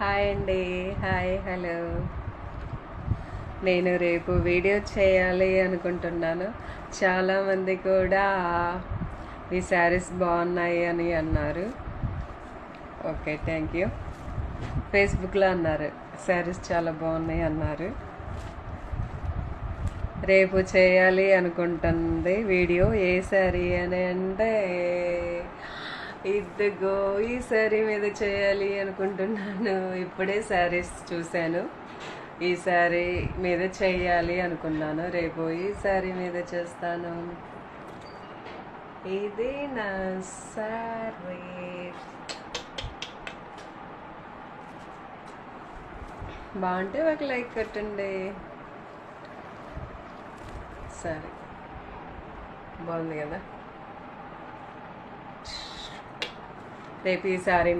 Hi అండి. Hi hello. నేను రేపు వీడియో చేయాలి అనుకుంటున్నాను. చాలామంది కూడా ఈ శారీస్ బాగున్నాయి అని అన్నారు. Okay thank you. ఫేస్బుక్లో అన్నారు శారీస్ చాలా బాగున్నాయి అన్నారు. రేపు చేయాలి అనుకుంటుంది వీడియో ఏ శారీ అని అంటే ఇదిగో ఈ శారీ మీద చేయాలి అనుకుంటున్నాను. ఇప్పుడే శారీస్ చూశాను. ఈ శారీ మీద చేయాలి అనుకున్నాను. రేపు ఈ శారీ మీద చేస్తాను. ఇది నా శారీ. బాగుంటే ఒక లైక్ కట్టండి. సరే బాగుంది కదా? రేపు ఈ సారీ